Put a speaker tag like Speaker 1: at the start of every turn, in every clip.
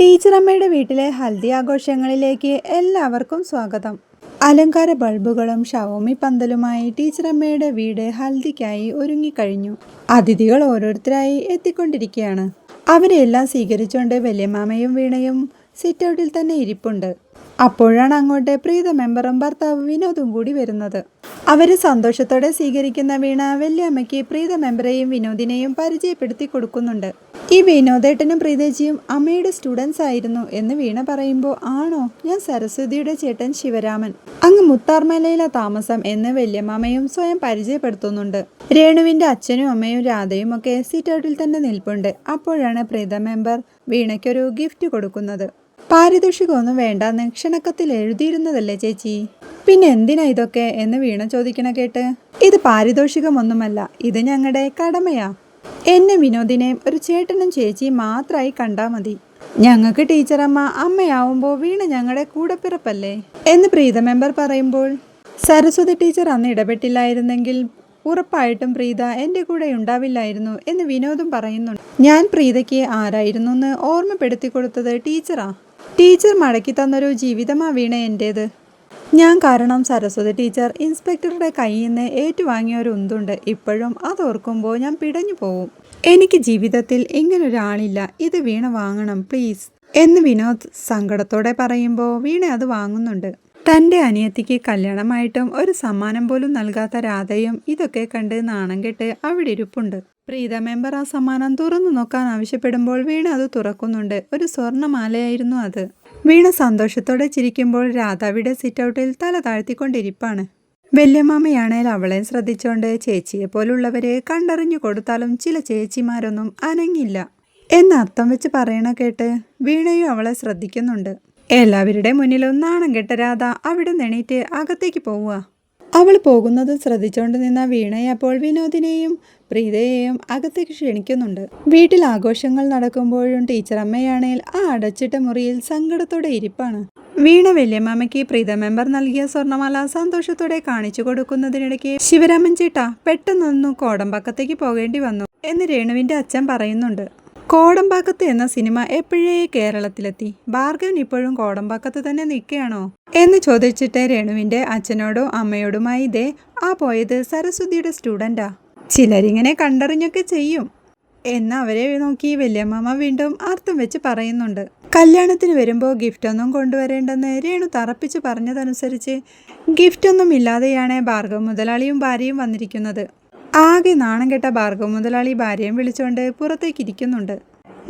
Speaker 1: ടീച്ചറമ്മയുടെ വീട്ടിലെ ഹൽദി ആഘോഷങ്ങളിലേക്ക് എല്ലാവർക്കും സ്വാഗതം. അലങ്കാര ബൾബുകളും ഷവോമി പന്തലുമായി ടീച്ചറമ്മയുടെ വീട് ഹൽദിക്കായി ഒരുങ്ങിക്കഴിഞ്ഞു. അതിഥികൾ ഓരോരുത്തരായി എത്തിക്കൊണ്ടിരിക്കുകയാണ്. അവരെല്ലാം സ്വീകരിച്ചുകൊണ്ട് വല്യമാമയും വീണയും സിറ്റൗട്ടിൽ തന്നെ ഇരിപ്പുണ്ട്. അപ്പോഴാണ് അങ്ങോട്ട് പ്രീത മെമ്പറും ഭർത്താവ് വിനോദും കൂടി വരുന്നത്. അവർ സന്തോഷത്തോടെ സ്വീകരിക്കുന്ന വീണ വല്യമ്മയ്ക്ക് പ്രീത മെമ്പറെയും വിനോദിനെയും പരിചയപ്പെടുത്തി കൊടുക്കുന്നുണ്ട്. ഈ വിനോദേട്ടനും പ്രീതേജിയും അമ്മയുടെ സ്റ്റുഡൻസ് ആയിരുന്നു എന്ന് വീണ പറയുമ്പോൾ ആണോ? ഞാൻ സരസ്വതിയുടെ ചേട്ടൻ ശിവരാമൻ. അങ്ങ് മുത്താർമലയിലെ താമസം എന്ന് വല്യമ്മയും സ്വയം പരിചയപ്പെടുത്തുന്നുണ്ട്. രേണുവിന്റെ അച്ഛനും അമ്മയും രാധയും ഒക്കെ സിറ്റൗട്ടിൽ തന്നെ നിൽപ്പുണ്ട്. അപ്പോഴാണ് പ്രീത മെമ്പർ വീണയ്ക്കൊരു ഗിഫ്റ്റ് കൊടുക്കുന്നത്. പാരിതോഷികമൊന്നും വേണ്ട നിക്ഷണക്കത്തിൽ എഴുതിയിരുന്നതല്ലേ ചേച്ചി? പിന്നെ എന്തിനാ ഇതൊക്കെ? എന്ന് വീണ ചോദിക്കണ കേട്ട് ഇത് പാരിതോഷികമൊന്നുമല്ല ഇത് ഞങ്ങളുടെ കടമയാ. എന്നെ വിനോദിനെയും ഒരു ചേട്ടനും ചേച്ചിയും മാത്രമായി കണ്ടാ മതി. ഞങ്ങൾക്ക് ടീച്ചറമ്മ അമ്മയാവുമ്പോൾ വീണ ഞങ്ങളുടെ കൂടെപ്പിറപ്പല്ലേ എന്ന് പ്രീത മെമ്പർ പറയുമ്പോൾ സരസ്വതി ടീച്ചർ അന്ന് ഇടപെട്ടില്ലായിരുന്നെങ്കിൽ ഉറപ്പായിട്ടും പ്രീത എന്റെ കൂടെ ഉണ്ടാവില്ലായിരുന്നു എന്ന് വിനോദും പറയുന്നുണ്ട്. ഞാൻ പ്രീതയ്ക്ക് ആരായിരുന്നു എന്ന് ഓർമ്മപ്പെടുത്തി കൊടുത്തത് ടീച്ചറാ. ടീച്ചർ മടക്കി തന്നൊരു ജീവിതമാ വീണ എന്റേത്. ഞാൻ കാരണം സരസ്വതി ടീച്ചർ ഇൻസ്പെക്ടറുടെ കയ്യിൽ നിന്ന് ഏറ്റുവാങ്ങിയ ഒരു ഉന്തുണ്ട്. ഇപ്പോഴും അതോർക്കുമ്പോൾ ഞാൻ പിടഞ്ഞു പോവും. എനിക്ക് ജീവിതത്തിൽ ഇങ്ങനൊരാളില്ല ഇത് വീണ വാങ്ങണം പ്ലീസ് എന്ന് വിനോദ് സങ്കടത്തോടെ പറയുമ്പോൾ വീണ അത് വാങ്ങുന്നുണ്ട്. തന്റെ അനിയത്തിക്ക് കല്യാണമായിട്ടും ഒരു സമ്മാനം പോലും നൽകാത്ത രാധയും ഇതൊക്കെ കണ്ട് നാണം കെട്ട് അവിടെ ഇരിപ്പുണ്ട്. പ്രീത മെമ്പർ ആ സമ്മാനം തുറന്നു നോക്കാൻ ആവശ്യപ്പെടുമ്പോൾ വീണ അത് തുറക്കുന്നുണ്ട്. ഒരു സ്വർണമാലയായിരുന്നു അത്. വീണ സന്തോഷത്തോടെ ചിരിക്കുമ്പോൾ രാധാവിടെ സിറ്റൗട്ടിൽ തല താഴ്ത്തിക്കൊണ്ടിരിപ്പാണ്. വല്യമാമയാണേൽ അവളെ ശ്രദ്ധിച്ചുകൊണ്ട് ചേച്ചിയെ പോലുള്ളവരെ കണ്ടറിഞ്ഞു കൊടുത്താലും ചില ചേച്ചിമാരൊന്നും അനങ്ങില്ല. എന്ന് അർത്ഥം വെച്ച് പറയണ കേട്ട് വീണയും അവളെ ശ്രദ്ധിക്കുന്നുണ്ട്. എല്ലാവരുടെ മുന്നിലും നാണം കെട്ട രാധ അവിടെ നെണീറ്റ് അകത്തേക്ക് പോവുക. അവൾ പോകുന്നത് ശ്രദ്ധിച്ചുകൊണ്ട് നിന്ന വീണയെ അപ്പോൾ വിനോദിനെയും പ്രീതയെയും അകത്തേക്ക് ക്ഷണിക്കുന്നുണ്ട്. വീട്ടിൽ ആഘോഷങ്ങൾ നടക്കുമ്പോഴും ടീച്ചർ അമ്മയാണേൽ ആ അടച്ചിട്ട മുറിയിൽ സങ്കടത്തോടെ ഇരിപ്പാണ്. വീണ വല്യമ്മയ്ക്ക് പ്രീത മെമ്പർ നൽകിയ സ്വർണമാല സന്തോഷത്തോടെ കാണിച്ചു കൊടുക്കുന്നതിനിടയ്ക്ക് ശിവരാമൻ ചേട്ട പെട്ടെന്നൊന്നും കോടമ്പാക്കത്തേക്ക് പോകേണ്ടി വന്നു എന്ന് രേണുവിന്റെ അച്ഛൻ പറയുന്നുണ്ട്. കോടമ്പാക്കത്ത് എന്ന സിനിമ എപ്പോഴേ കേരളത്തിലെത്തി? ഭാർഗവൻ ഇപ്പോഴും കോടമ്പാക്കത്ത് തന്നെ നിൽക്കുകയാണോ? എന്ന് ചോദിച്ചിട്ട് രേണുവിന്റെ അച്ഛനോടും അമ്മയോടുമായി ഇതേ ആ പോയത് സരസ്വതിയുടെ സ്റ്റുഡന്റാ ചിലരിങ്ങനെ കണ്ടറിഞ്ഞൊക്കെ ചെയ്യും. എന്ന് അവരെ നോക്കി വല്യമ്മ വീണ്ടും അർത്ഥം വെച്ച് പറയുന്നുണ്ട്. കല്യാണത്തിന് വരുമ്പോൾ ഗിഫ്റ്റൊന്നും കൊണ്ടുവരേണ്ടെന്ന് രേണു തറപ്പിച്ച് പറഞ്ഞതനുസരിച്ച് ഗിഫ്റ്റൊന്നും ഇല്ലാതെയാണ് ഭാർഗവ മുതലാളിയും ഭാര്യയും വന്നിരിക്കുന്നത്. ആകെ നാണം കെട്ട ഭാർഗവ മുതലാളി ഭാര്യയും വിളിച്ചുകൊണ്ട് പുറത്തേക്ക് ഇരിക്കുന്നുണ്ട്.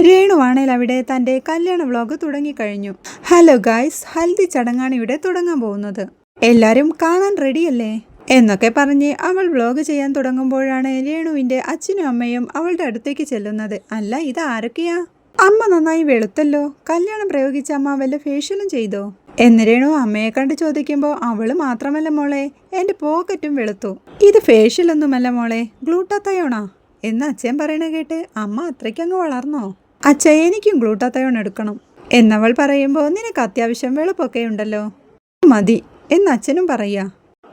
Speaker 1: രേണുവാണേൽ അവിടെ തന്റെ കല്യാണ വ്ലോഗ് തുടങ്ങിക്കഴിഞ്ഞു. ഹലോ ഗായ്സ് ഹൽദി ചടങ്ങാണ് ഇവിടെ തുടങ്ങാൻ പോകുന്നത്. എല്ലാവരും കാണാൻ റെഡിയല്ലേ? എന്നൊക്കെ പറഞ്ഞ് അവൾ വ്ലോഗ് ചെയ്യാൻ തുടങ്ങുമ്പോഴാണ് രേണുവിന്റെ അച്ഛനും അമ്മയും അവളുടെ അടുത്തേക്ക് ചെല്ലുന്നത്. അല്ല ഇത് ആരൊക്കെയാ? അമ്മ നന്നായി വെളുത്തല്ലോ. കല്യാണം പ്രയോഗിച്ച അമ്മ വല്ല ഫേഷ്യലും ചെയ്തോ? എന്ന് രേണു അമ്മയെ കണ്ട് ചോദിക്കുമ്പോൾ അവൾ മാത്രമല്ല മോളെ എന്റെ പോക്കറ്റും വെളുത്തു. ഇത് ഫേഷ്യലൊന്നുമല്ല മോളെ ഗ്ലൂട്ടാത്തയോണാ എന്ന് അച്ഛൻ പറയണ കേട്ട് അമ്മ അത്രയ്ക്കങ്ങ് വളർന്നോ? അച്ഛ എനിക്കും ഗ്ലൂട്ടാത്തയോൺ എടുക്കണം. എന്നവൾ പറയുമ്പോൾ നിനക്ക് അത്യാവശ്യം വെളുപ്പൊക്കെ ഉണ്ടല്ലോ. മതി. എന്ന് അച്ഛനും പറയാ.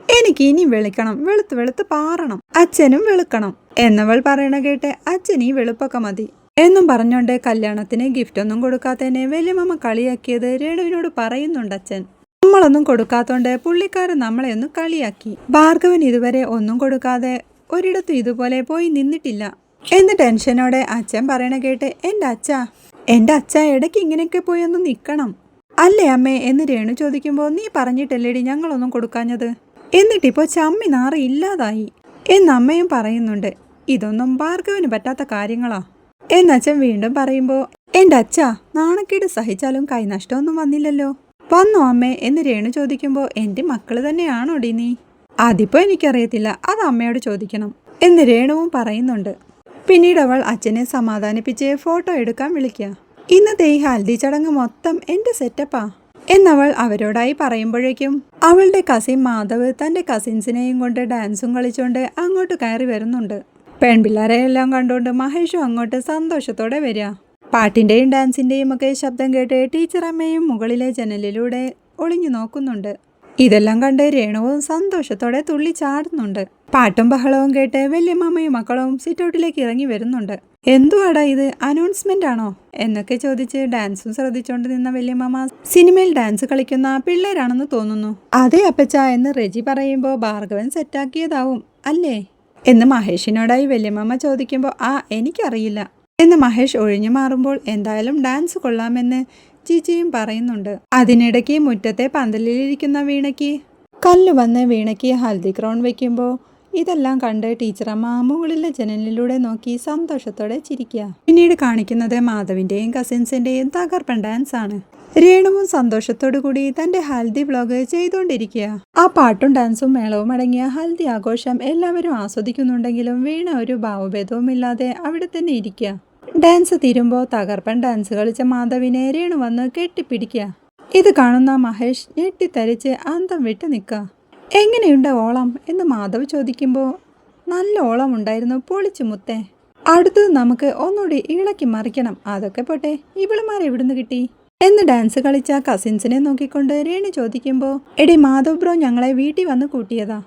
Speaker 1: എനിക്ക് ഇനി വെളുക്കണം. വെളുത്ത് വെളുത്ത് പാറണം. അച്ഛനും വെളുക്കണം. എന്നവൾ പറയണ കേട്ട് അച്ഛൻ ഈ വെളുപ്പൊക്കെ മതി. എന്നും പറഞ്ഞുകൊണ്ട് കല്യാണത്തിന് ഗിഫ്റ്റ് ഒന്നും കൊടുക്കാത്തതിനെ വലിയമ്മ കളിയാക്കിയത് രേണുവിനോട് പറയുന്നുണ്ട് അച്ഛൻ. നമ്മളൊന്നും കൊടുക്കാത്തോണ്ട് പുള്ളിക്കാരൻ നമ്മളെ ഒന്ന് കളിയാക്കി. ഭാർഗവൻ ഇതുവരെ ഒന്നും കൊടുക്കാതെ ഒരിടത്തും ഇതുപോലെ പോയി നിന്നിട്ടില്ല. എന്ന് ടെൻഷനോടെ അച്ഛൻ പറയണ കേട്ട് എന്റെ അച്ഛ എന്റെ അച്ഛ ഇടയ്ക്ക് ഇങ്ങനെയൊക്കെ പോയി ഒന്ന് നിൽക്കണം അല്ലേ അമ്മേ? എന്ന് രേണു ചോദിക്കുമ്പോൾ നീ പറഞ്ഞിട്ടല്ലേടി ഞങ്ങളൊന്നും കൊടുക്കാഞ്ഞത്? എന്നിട്ടിപ്പോൾ ചമ്മി നാറി ഇല്ലാതായി. എന്നമ്മയും പറയുന്നുണ്ട്. ഇതൊന്നും ഭാർഗവന് പറ്റാത്ത കാര്യങ്ങളാ. എന്നച്ഛൻ വീണ്ടും പറയുമ്പോൾ എന്റെ അച്ഛ നാണക്കേട് സഹിച്ചാലും കൈനഷ്ടമൊന്നും വന്നില്ലല്ലോ. വന്നു അമ്മേ എന്ന് രേണു ചോദിക്കുമ്പോൾ എന്റെ മക്കൾ തന്നെയാണോടി നീ? അതിപ്പോ എനിക്കറിയത്തില്ല അത് അമ്മയോട് ചോദിക്കണം എന്ന് രേണുവും പറയുന്നുണ്ട്. പിന്നീട് അവൾ അച്ഛനെ സമാധാനിപ്പിച്ച് ഫോട്ടോ എടുക്കാൻ വിളിക്കുക ഇന്നത്തെ ഈ ഹൽദി ചടങ്ങ് മൊത്തം എന്റെ സെറ്റപ്പാ എന്നവൾ അവരോടായി പറയുമ്പോഴേക്കും അവളുടെ കസിൻ മാധവ് തന്റെ കസിൻസിനെയും കൊണ്ട് ഡാൻസും കളിച്ചുകൊണ്ട് അങ്ങോട്ട് കയറി വരുന്നുണ്ട്. പെൺപിള്ളേരെ എല്ലാം കണ്ടുകൊണ്ട് മഹേഷും അങ്ങോട്ട് സന്തോഷത്തോടെ വരിക. പാട്ടിന്റെയും ഡാൻസിന്റെയും ഒക്കെ ശബ്ദം കേട്ട് ടീച്ചർ അമ്മയും മുകളിലെ ജനലിലൂടെ ഒളിഞ്ഞു നോക്കുന്നുണ്ട്. ഇതെല്ലാം കണ്ട് രേണുവും സന്തോഷത്തോടെ തുള്ളി ചാടുന്നുണ്ട്. പാട്ടും ബഹളവും കേട്ട് വല്യമ്മയും മക്കളും സിറ്റൗട്ടിലേക്ക് ഇറങ്ങി വരുന്നുണ്ട്. എന്തുവാടാ ഇത്? അനൗൺസ്മെന്റ് ആണോ എന്നൊക്കെ ചോദിച്ച് ഡാൻസും ശ്രദ്ധിച്ചുകൊണ്ട് നിന്ന വല്യമ്മ സിനിമയിൽ ഡാൻസ് കളിക്കുന്ന പിള്ളേരാണെന്ന് തോന്നുന്നു. അതെ അപ്പച്ച എന്ന് റെജി പറയുമ്പോൾ ഭാർഗവൻ സെറ്റാക്കിയതാവും അല്ലേ? എന്ന് മഹേഷിനോടായി വല്യമ്മ ചോദിക്കുമ്പോൾ ആ എനിക്കറിയില്ല. എന്ന് മഹേഷ് ഒഴിഞ്ഞു മാറുമ്പോൾ എന്തായാലും ഡാൻസ് കൊള്ളാമെന്ന് ചീച്ചിയും പറയുന്നുണ്ട്. അതിനിടയ്ക്ക് മുറ്റത്തെ പന്തലിലിരിക്കുന്ന വീണയ്ക്ക് കല്ല് വന്ന് വീണയ്ക്ക് ഹൽദി ക്രൗൺ വെക്കുമ്പോൾ ഇതെല്ലാം കണ്ട് ടീച്ചറമ്മ മുകളിലെ ജനലിലൂടെ നോക്കി സന്തോഷത്തോടെ ചിരിക്കുക. പിന്നീട് കാണിക്കുന്നത് മാധവിന്റെയും കസിൻസിന്റെയും തകർപ്പൻ ഡാൻസ് ആണ്. രേണുവും സന്തോഷത്തോടു കൂടി തന്റെ ഹൽദി വ്ലോഗ് ചെയ്തുകൊണ്ടിരിക്കുക. ആ പാട്ടും ഡാൻസും മേളവും അടങ്ങിയ ഹൽദി ആഘോഷം എല്ലാവരും ആസ്വദിക്കുന്നുണ്ടെങ്കിലും വീണ ഒരു ഭാവഭേദവും ഇല്ലാതെ അവിടെ തന്നെ ഇരിക്കുക. ഡാൻസ് തീരുമ്പോൾ തകർപ്പൻ ഡാൻസ് കളിച്ച മാധവിനെ രേണു വന്ന് കെട്ടിപ്പിടിക്കുക. ഇത് കാണുന്ന മഹേഷ് ഞെട്ടിത്തരിച്ച് അന്തം വിട്ട് നിൽക്കുക. എങ്ങനെയുണ്ട് ഓളം എന്ന് മാധവ് ചോദിക്കുമ്പോൾ നല്ല ഓളം ഉണ്ടായിരുന്നു പൊളിച്ചു മുത്തേ. അടുത്തത് നമുക്ക് ഒന്നുകൂടി ഇളക്കി മറിക്കണം. അതൊക്കെ പോട്ടെ ഇവളുമാർ എവിടുന്ന് കിട്ടി? എന്ന് ഡാൻസ് കളിച്ച കസിൻസിനെ നോക്കിക്കൊണ്ട് രേണു ചോദിക്കുമ്പോൾ എടി മാധവ് ബ്രോ ഞങ്ങളെ വീട്ടിൽ വന്ന് കൂട്ടിയതാ.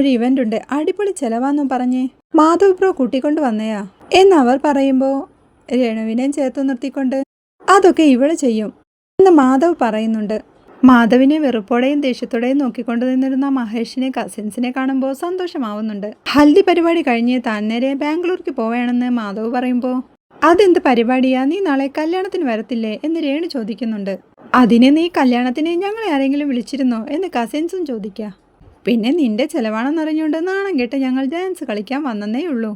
Speaker 1: ഒരു ഇവന്റ് ഉണ്ട് അടിപൊളി ചെലവാന്നും പറഞ്ഞ് മാധവ് ബ്രോ കൂട്ടിക്കൊണ്ട് വന്നയാ. എന്നവർ പറയുമ്പോൾ രേണുവിനെയും ചേർത്ത് നിർത്തിക്കൊണ്ട് അതൊക്കെ ഇവൾ ചെയ്യും എന്ന് മാധവ് പറയുന്നുണ്ട്. മാധവിനെ വെറുപ്പോടെയും ദേഷ്യത്തോടെയും നോക്കിക്കൊണ്ട് നിന്നിരുന്ന മഹേഷിനെ കസിൻസിനെ കാണുമ്പോൾ സന്തോഷമാവുന്നുണ്ട്. ഹൽദി പരിപാടി കഴിഞ്ഞ് താൻ നേരെ ബാംഗ്ലൂർക്ക് പോവുകയാണെന്ന് മാധവ് പറയുമ്പോൾ അതെന്ത് പരിപാടിയാ? നീ നാളെ കല്യാണത്തിന് വരത്തില്ലേ? എന്ന് രേണു ചോദിക്കുന്നുണ്ട്. അതിനെ നീ കല്യാണത്തിന് ഞങ്ങളെ ആരെങ്കിലും വിളിച്ചിരുന്നോ? എന്ന് കസിൻസും ചോദിക്കുക. പിന്നെ നിന്റെ ചെലവാണെന്നറിഞ്ഞുകൊണ്ട് നാണം കേട്ട് ഞങ്ങൾ ഡാൻസ് കളിക്കാൻ വന്നേ ഉള്ളൂ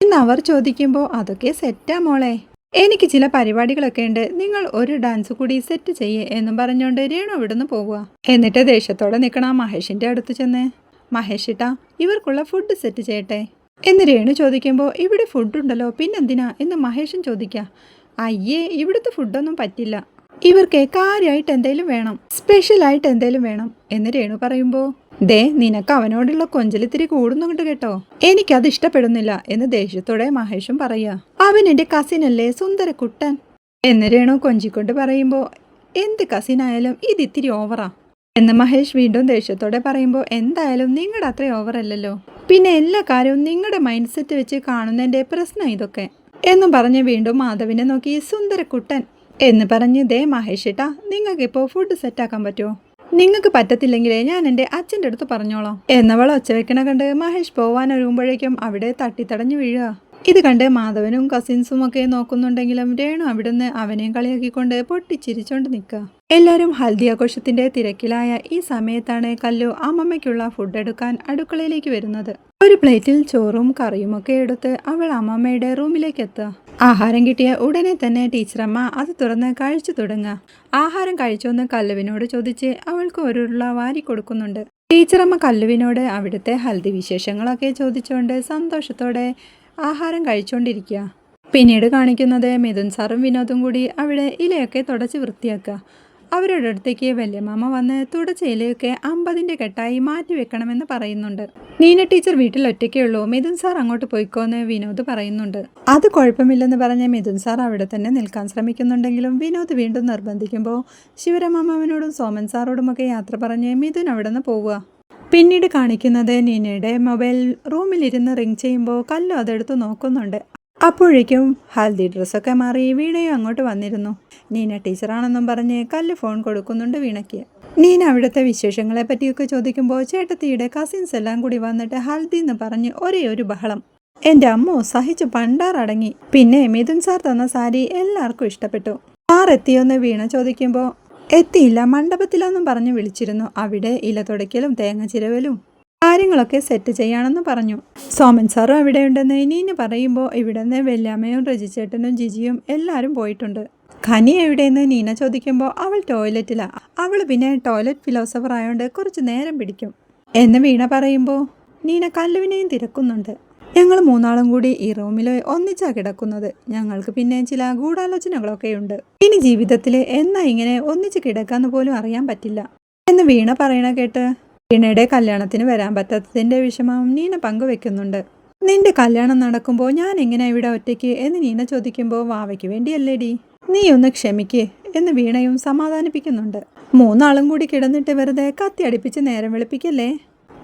Speaker 1: എന്ന് അവർ ചോദിക്കുമ്പോൾ അതൊക്കെ സെറ്റാ മോളെ. എനിക്ക് ചില പരിപാടികളൊക്കെ ഉണ്ട്. നിങ്ങൾ ഒരു ഡാൻസ് കൂടി സെറ്റ് ചെയ്യേ എന്നും പറഞ്ഞുകൊണ്ട് രേണു ഇവിടുന്ന് പോവുക എന്നിട്ട് ദേഷ്യത്തോടെ നിൽക്കണ മഹേഷിന്റെ അടുത്ത് ചെന്ന് മഹേഷിട്ടാ ഇവർക്കുള്ള ഫുഡ് സെറ്റ് ചെയ്യട്ടെ? എന്ന് രേണു ചോദിക്കുമ്പോൾ ഇവിടെ ഫുഡ് ഉണ്ടല്ലോ പിന്നെന്തിനാ? എന്ന് മഹേഷൻ ചോദിക്കുക അയ്യേ ഇവിടുത്തെ ഫുഡൊന്നും പറ്റില്ല. ഇവർക്ക് കാര്യമായിട്ട് എന്തെങ്കിലും വേണം സ്പെഷ്യലായിട്ട് എന്തെങ്കിലും വേണം. എന്ന് രേണു പറയുമ്പോൾ ദേ നിനക്ക് അവനോടുള്ള കൊഞ്ചലിത്തിരി കൂടുന്നുണ്ട് കേട്ടോ. എനിക്കത് ഇഷ്ടപ്പെടുന്നില്ല എന്ന് ദേഷ്യത്തോടെ മഹേഷും പറയാ. അവൻ എന്റെ കസിനല്ലേ സുന്ദര കുട്ടൻ. എന്ന് രേണു കൊഞ്ചിക്കൊണ്ട് പറയുമ്പോൾ എന്ത് കസിനായാലും ഇത് ഇത്തിരി ഓവറാ എന്ന് മഹേഷ് വീണ്ടും ദേഷ്യത്തോടെ പറയുമ്പോൾ എന്തായാലും നിങ്ങളുടെ അത്ര ഓവറല്ലല്ലോ പിന്നെ എല്ലാ കാര്യവും നിങ്ങളുടെ മൈൻഡ് സെറ്റ് വെച്ച് കാണുന്നതിന്റെ പ്രശ്നം ഇതൊക്കെ. എന്നും പറഞ്ഞ് വീണ്ടും മാധവിനെ നോക്കി സുന്ദര കുട്ടൻ എന്ന് പറഞ്ഞ് ദേ മഹേഷ് ഏട്ടാ നിങ്ങൾക്ക് ഇപ്പോൾ ഫുഡ് സെറ്റാക്കാൻ പറ്റുമോ നിങ്ങൾക്ക് പറ്റത്തില്ലെങ്കിലേ ഞാൻ എന്റെ അച്ഛന്റെ അടുത്ത് പറഞ്ഞോളാം. എന്നവൾ ഒച്ച വെക്കണ കണ്ട് മഹേഷ് പോവാൻ ഒരുങ്ങുമ്പോഴേക്കും അവിടെ തട്ടിത്തടഞ്ഞു വീഴുക. ഇത് കണ്ട് മാധവനും കസിൻസും ഒക്കെ നോക്കുന്നുണ്ടെങ്കിലും രേണു അവിടുന്ന് അവനെയും കളിയാക്കിക്കൊണ്ട് പൊട്ടിച്ചിരിച്ചോണ്ട് നിൽക്കുക എല്ലാവരും ഹൽദി ആഘോഷത്തിന്റെ തിരക്കിലായ ഈ സമയത്താണ് കല്ലു അമ്മമ്മയ്ക്കുള്ള ഫുഡ് എടുക്കാൻ അടുക്കളയിലേക്ക് വരുന്നത്. ഒരു പ്ലേറ്റിൽ ചോറും കറിയും ഒക്കെ എടുത്ത് അവൾ അമ്മമ്മയുടെ റൂമിലേക്ക് എത്തുക ആഹാരം കിട്ടിയ ഉടനെ തന്നെ ടീച്ചറമ്മ അത് തുറന്ന് കഴിച്ചു തുടങ്ങുക ആഹാരം കഴിച്ചോന്ന് കല്ലുവിനോട് ചോദിച്ച് അവൾക്ക് ഒരു ഉരുള വാരി കൊടുക്കുന്നുണ്ട്. ടീച്ചറമ്മ കല്ലുവിനോട് അവിടുത്തെ ഹൽദി വിശേഷങ്ങളൊക്കെ ചോദിച്ചുകൊണ്ട് സന്തോഷത്തോടെ ആഹാരം കഴിച്ചുകൊണ്ടിരിക്കുക പിന്നീട് കാണിക്കുന്നത് മിഥുൻ സാറും വിനോദും കൂടി അവിടെ ഇലയൊക്കെ തുടച്ച് വൃത്തിയാക്കുക. അവരുടെ അടുത്തേക്ക് വല്യമാമ വന്ന് തുടച്ച ഇലയൊക്കെ അമ്പതിന്റെ കെട്ടായി മാറ്റി വെക്കണമെന്ന് പറയുന്നുണ്ട്. നീന ടീച്ചർ വീട്ടിൽ ഒറ്റയ്ക്കേ ഉള്ളൂ. മിഥുൻ സാർ അങ്ങോട്ട് പോയിക്കോന്ന് വിനോദ് പറയുന്നുണ്ട്. അത് കുഴപ്പമില്ലെന്ന് പറഞ്ഞ് മിഥുൻ സാർ അവിടെ തന്നെ നിൽക്കാൻ ശ്രമിക്കുന്നുണ്ടെങ്കിലും വിനോദ് വീണ്ടും നിർബന്ധിക്കുമ്പോൾ ശിവരമാമാവിനോടും സോമൻ സാറോടുമൊക്കെ യാത്ര പറഞ്ഞ് മിഥുൻ അവിടെ നിന്ന് പോവുക. പിന്നീട് കാണിക്കുന്നത് നീനയുടെ മൊബൈൽ റൂമിലിരുന്ന് റിങ് ചെയ്യുമ്പോൾ കല്ലു അതെടുത്ത് നോക്കുന്നുണ്ട്. അപ്പോഴേക്കും ഹൽദി ഡ്രസ്സൊക്കെ മാറി വീണയും അങ്ങോട്ട് വന്നിരുന്നു. നീന ടീച്ചറാണെന്നും പറഞ്ഞ് കല്ല് ഫോൺ കൊടുക്കുന്നുണ്ട് വീണയ്ക്ക്. നീന അവിടുത്തെ വിശേഷങ്ങളെ പറ്റിയൊക്കെ ചോദിക്കുമ്പോൾ ചേട്ടത്തിയുടെ കസിൻസ് എല്ലാം കൂടി വന്നിട്ട് ഹൽദി എന്ന് പറഞ്ഞ് ഒരേ ഒരു ബഹളം. എന്റെ അമ്മോ സഹിച്ചു പണ്ടാറടങ്ങി പിന്നെ മിഥുൻ സാർ തന്ന സാരി എല്ലാവർക്കും ഇഷ്ടപ്പെട്ടു. സാർ വീണ ചോദിക്കുമ്പോൾ എത്തിയില്ല. മണ്ഡപത്തിലെന്നും പറഞ്ഞു വിളിച്ചിരുന്നു. അവിടെ ഇല തുടയ്ക്കലും തേങ്ങ ചിരവലും കാര്യങ്ങളൊക്കെ സെറ്റ് ചെയ്യാണെന്ന് പറഞ്ഞു. സോമൻ സാറും അവിടെ ഉണ്ടെന്ന് നീന പറയുമ്പോൾ ഇവിടെ നിന്ന് വെല്ലാമ്മയും രജിച്ചേട്ടനും ജിജിയും എല്ലാവരും പോയിട്ടുണ്ട്. ഖനി എവിടെയെന്ന് നീന ചോദിക്കുമ്പോൾ അവൾ ടോയ്ലറ്റിലാണ് അവൾ പിന്നെ ടോയ്ലറ്റ് ഫിലോസഫർ ആയതുകൊണ്ട് കുറച്ച് നേരം പിടിക്കും. എന്ന് വീണ പറയുമ്പോൾ നീന കല്ലുവിനെയും തിരക്കുന്നുണ്ട്. ഞങ്ങൾ മൂന്നാളും കൂടി ഈ റൂമിൽ ഒന്നിച്ചാ കിടക്കുന്നത്. ഞങ്ങൾക്ക് പിന്നെ ചില ഗൂഢാലോചനകളൊക്കെ ഉണ്ട് ഇനി ജീവിതത്തിൽ എന്നാ ഇങ്ങനെ ഒന്നിച്ച് കിടക്കാന്ന് പോലും അറിയാൻ പറ്റില്ല. എന്ന് വീണ പറയണ കേട്ട് വീണയുടെ കല്യാണത്തിന് വരാൻ പറ്റാത്തതിന്റെ വിഷമം നീന പങ്കുവെക്കുന്നുണ്ട്. നിന്റെ കല്യാണം നടക്കുമ്പോൾ ഞാൻ എങ്ങനെ ഇവിടെ ഒറ്റയ്ക്ക്? എന്ന് നീന ചോദിക്കുമ്പോൾ വാവയ്ക്ക് വേണ്ടിയല്ലേടി. നീ ഒന്ന് ക്ഷമിക്കേ എന്ന് വീണയും സമാധാനിപ്പിക്കുന്നുണ്ട്. മൂന്നാളും കൂടി കിടന്നിട്ട് വെറുതെ കത്തി അടുപ്പിച്ച് നേരം വെളുപ്പിക്കല്ലേ?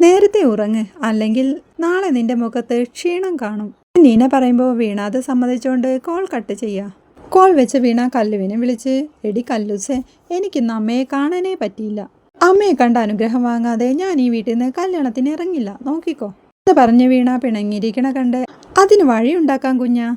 Speaker 1: നേരത്തെ ഉറങ്ങ് അല്ലെങ്കിൽ നാളെ നിന്റെ മുഖത്ത് ക്ഷീണം കാണും. നീന പറയുമ്പോൾ വീണ അത് സമ്മതിച്ചുകൊണ്ട് കോൾ കട്ട് ചെയ്യുക കോൾ വെച്ച് വീണ കല്ലുവിനെ വിളിച്ച് എടി കല്ലുസേ എനിക്കിന്ന് അമ്മയെ കാണാനേ പറ്റിയില്ല. അമ്മയെ കണ്ട അനുഗ്രഹം വാങ്ങാതെ ഞാൻ ഈ വീട്ടിൽ നിന്ന് കല്യാണത്തിന് ഇറങ്ങില്ല. നോക്കിക്കോ. അത് പറഞ്ഞ് വീണ പിണങ്ങിയിരിക്കണ കണ്ട് അതിന് വഴിയുണ്ടാക്കാൻ കുഞ്ഞാ.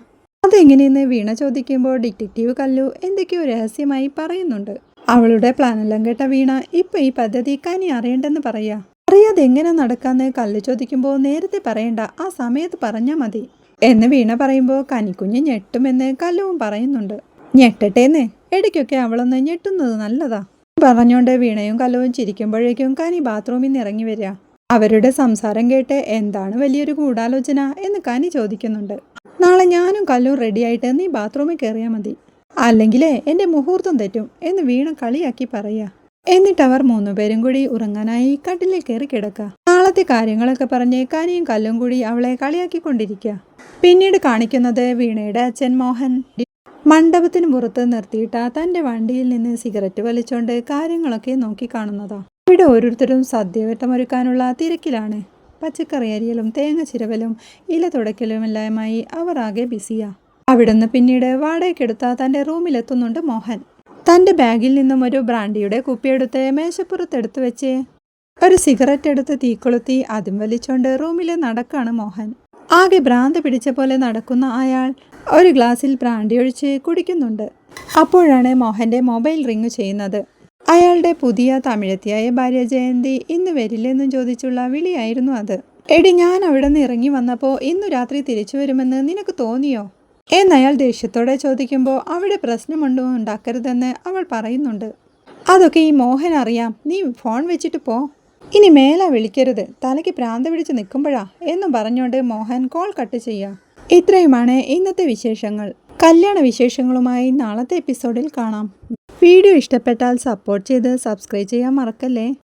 Speaker 1: അതെങ്ങനെയെന്ന് വീണ ചോദിക്കുമ്പോൾ ഡിറ്റക്റ്റീവ് കല്ലു എന്തൊക്കെയോ രഹസ്യമായി പറയുന്നുണ്ട്. അവളുടെ പ്ലാനെല്ലാം കേട്ട വീണ ഇപ്പൊ ഈ പദ്ധതി കനി അറിയണ്ടെന്ന് പറയാ. അറിയാതെ എങ്ങനെ നടക്കാന്ന് കല്ല് ചോദിക്കുമ്പോൾ നേരത്തെ പറയണ്ട ആ സമയത്ത് പറഞ്ഞാ മതി. എന്ന് വീണ പറയുമ്പോൾ കനിക്കുഞ്ഞ് ഞെട്ടുമെന്ന് കല്ലുവും പറയുന്നുണ്ട്. ഞെട്ടട്ടേന്ന്? ഇടയ്ക്കൊക്കെ അവളൊന്ന് ഞെട്ടുന്നത് നല്ലതാ. പറഞ്ഞോണ്ട് വീണയും കല്ലവും ചിരിക്കുമ്പോഴേക്കും കനി ബാത്റൂമിൽ നിന്ന് ഇറങ്ങി വരിക അവരുടെ സംസാരം കേട്ട് എന്താണ് വലിയൊരു ഗൂഢാലോചന എന്ന് കനി ചോദിക്കുന്നുണ്ട്. നാളെ ഞാനും കല്ലും റെഡിയായിട്ട് നീ ബാത്റൂമിൽ കയറിയാൽ മതി. അല്ലെങ്കിലേ എന്റെ മുഹൂർത്തം തെറ്റും എന്ന് വീണ കളിയാക്കി പറയാ. എന്നിട്ട് അവർ മൂന്നുപേരും കൂടി ഉറങ്ങാനായി കട്ടിലിൽ കയറി കിടക്കുക. നാളത്തെ കാര്യങ്ങളൊക്കെ പറഞ്ഞ് കനിയും കല്ലും കൂടി അവളെ കളിയാക്കിക്കൊണ്ടിരിക്കുക. പിന്നീട് കാണിക്കുന്നത് വീണയുടെ അച്ഛൻ മോഹൻ. മണ്ഡപത്തിന് പുറത്ത് നിർത്തിയിട്ട തന്റെ വണ്ടിയിൽ നിന്ന് സിഗരറ്റ് വലിച്ചുകൊണ്ട് കാര്യങ്ങളൊക്കെ നോക്കി കാണുന്നതാ ഇവിടെ ഓരോരുത്തരും സദ്യവട്ടമൊരുക്കാനുള്ള തിരക്കിലാണ്. പച്ചക്കറി അരിയലും തേങ്ങ ചിരവലും ഇല തുടയ്ക്കലുമെല്ലാമായി അവർ ആകെ ബിസിയാ. അവിടുന്ന് പിന്നീട് വാടകയ്ക്കെടുത്ത തന്റെ റൂമിലെത്തുന്നുണ്ട് മോഹൻ. തന്റെ ബാഗിൽ നിന്നും ഒരു ബ്രാൻഡിയുടെ കുപ്പിയെടുത്ത് മേശപ്പുറത്തെടുത്ത് വെച്ച് ഒരു സിഗരറ്റ് എടുത്ത് തീക്കൊളുത്തി അതും വലിച്ചോണ്ട് റൂമിൽ നടക്കാണ് മോഹൻ. ആകെ ഭ്രാന്ത് പിടിച്ച പോലെ നടക്കുന്ന അയാൾ ഒരു ഗ്ലാസ്സിൽ ബ്രാൻഡി ഒഴിച്ച് കുടിക്കുന്നുണ്ട്. അപ്പോഴാണ് മോഹന്റെ മൊബൈൽ റിങ് ചെയ്യുന്നത്. അയാളുടെ പുതിയ തമിഴത്തിയായ ഭാര്യ ജയന്തി ഇന്ന് വരില്ലെന്നും ചോദിച്ചുള്ള വിളിയായിരുന്നു അത്. എടി ഞാൻ അവിടെ നിന്ന് ഇറങ്ങി വന്നപ്പോൾ ഇന്നു രാത്രി തിരിച്ചു വരുമെന്ന് നിനക്ക് തോന്നിയോ? എന്നയാൾ ദേഷ്യത്തോടെ ചോദിക്കുമ്പോൾ അവിടെ പ്രശ്നമുണ്ടോ ഉണ്ടാക്കരുതെന്ന് അവൾ പറയുന്നുണ്ട്. അതൊക്കെ ഈ മോഹൻ അറിയാം. നീ ഫോൺ വെച്ചിട്ട് പോ. ഇനി മേല വിളിക്കരുത്. തലയ്ക്ക് പ്രാന്ത പിടിച്ച് നിൽക്കുമ്പോഴാ എന്നും പറഞ്ഞുകൊണ്ട് മോഹൻ കോൾ കട്ട് ചെയ്യുക ഇത്രയുമാണ് ഇന്നത്തെ വിശേഷങ്ങൾ. കല്യാണ വിശേഷങ്ങളുമായി നാളത്തെ എപ്പിസോഡിൽ കാണാം. വീഡിയോ ഇഷ്ടപ്പെട്ടാൽ സപ്പോർട്ട് ചെയ്ത് സബ്സ്ക്രൈബ് ചെയ്യാൻ മറക്കല്ലേ?